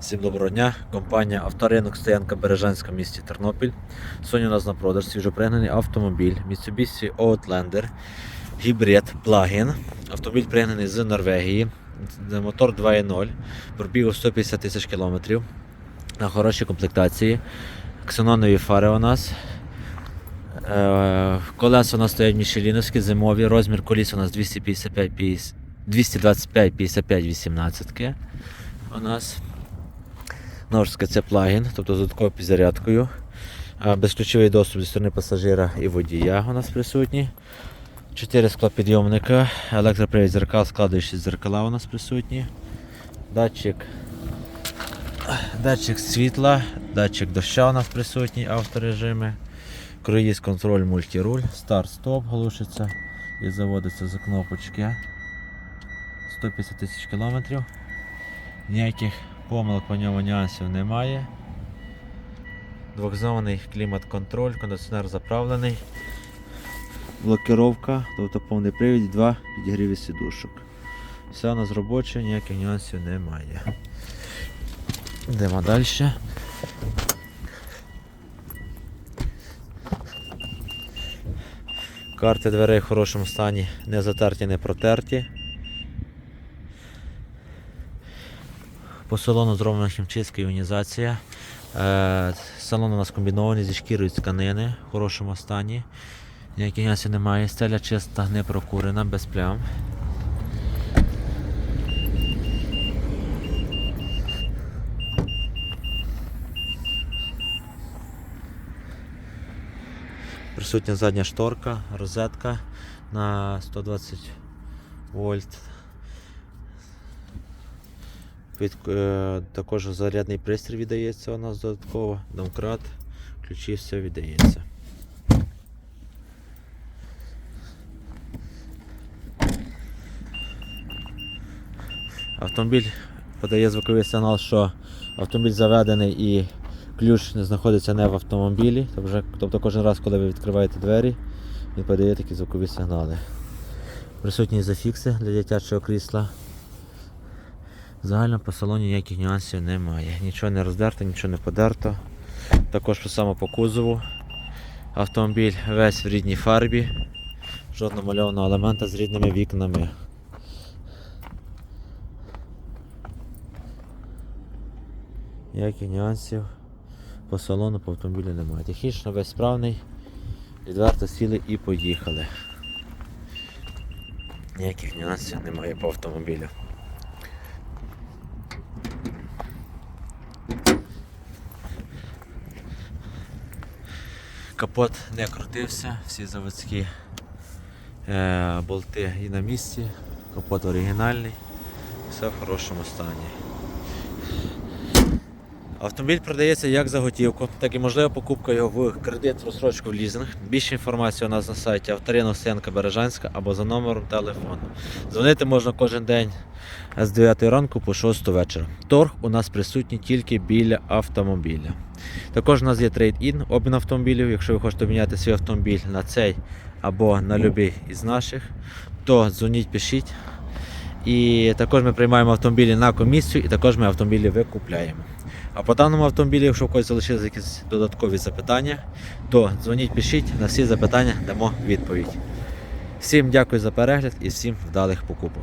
Всім доброго дня. Компанія Авторинок Стоянка Бережанська в місті Тернопіль. Сьогодні у нас на продаж свіжопригнаний автомобіль Mitsubishi Outlander гібрид плагін. Автомобіль пригнаний з Норвегії. Мотор 2.0. Пробігав 150 тисяч кілометрів. На хорошій комплектації. Ксенонові фари у нас. Е, Колеса у нас стоять мішеліновські, зимові. Розмір коліс у нас 255 50 225 55 18 у нас. Таки, це плагін, тобто з додатковою підзарядкою. А, Безключовий доступ зі сторони пасажира і водія у нас присутні. Чотири склопідйомника, електропривід зеркал, складуючі зеркала у нас присутні. Датчик, датчик світла, датчик доща у нас присутній, авторежими. Круїз контроль мультируль, старт-стоп глушиться і заводиться за кнопочки. 150 тисяч кілометрів. Ніяких помилок по ньому нюансів немає. Двохзонний клімат-контроль, кондиціонер заправлений. Блокировка, тобто повний привід, два підігріві сідушок. Все у нас робоче, ніяких нюансів немає. Йдемо далі. Карти дверей в хорошому стані, не затерті, не протерті. По салону зроблена хімчистка іонізація. Е, Салон у нас комбінований зі шкірою тканини в хорошому стані. Ніяких нюансів немає. Стеля чиста, не прокурена, без плям. Присутня задня шторка, розетка на 120 вольт. Під, е, також зарядний пристрій віддається у нас додатково, домкрат, ключі, все віддається. Автомобіль подає звуковий сигнал, що автомобіль заведений і ключ не знаходиться не в автомобілі. Тобто, тобто кожен раз, коли ви відкриваєте двері, він подає такі звукові сигнали. Присутні зафікси для дитячого крісла. Загально по салоні ніяких нюансів немає. Нічого не роздерто, нічого не подерто. Також по само по кузову. Автомобіль весь в рідній фарбі. Жодного мальованого елемента з рідними вікнами. Ніяких нюансів по салону по автомобілю немає. Технічно весь справний. Відверто сіли і поїхали. Ніяких нюансів немає по автомобілю. Капот не крутився, всі заводські е, болти і на місці, капот оригінальний, все в хорошому стані. Автомобіль продається як за готівку, так і можлива покупка його в кредит, розсрочку в лізинг. Більше інформації у нас на сайті Авторина Стоянка Бережанська або за номером телефону. Дзвонити можна кожен день з 9 ранку по 6 вечора. Торг у нас присутній тільки біля автомобіля. Також у нас є трейд-ін, обмін автомобілів. Якщо ви хочете обміняти свій автомобіль на цей або на будь-який із наших, то дзвоніть, пишіть. І також ми приймаємо автомобілі на комісію і також ми автомобілі викупляємо. А по даному автомобілі, якщо в когось залишилися якісь додаткові запитання, то дзвоніть, пишіть, на всі запитання дамо відповідь. Всім дякую за перегляд і всім вдалих покупок.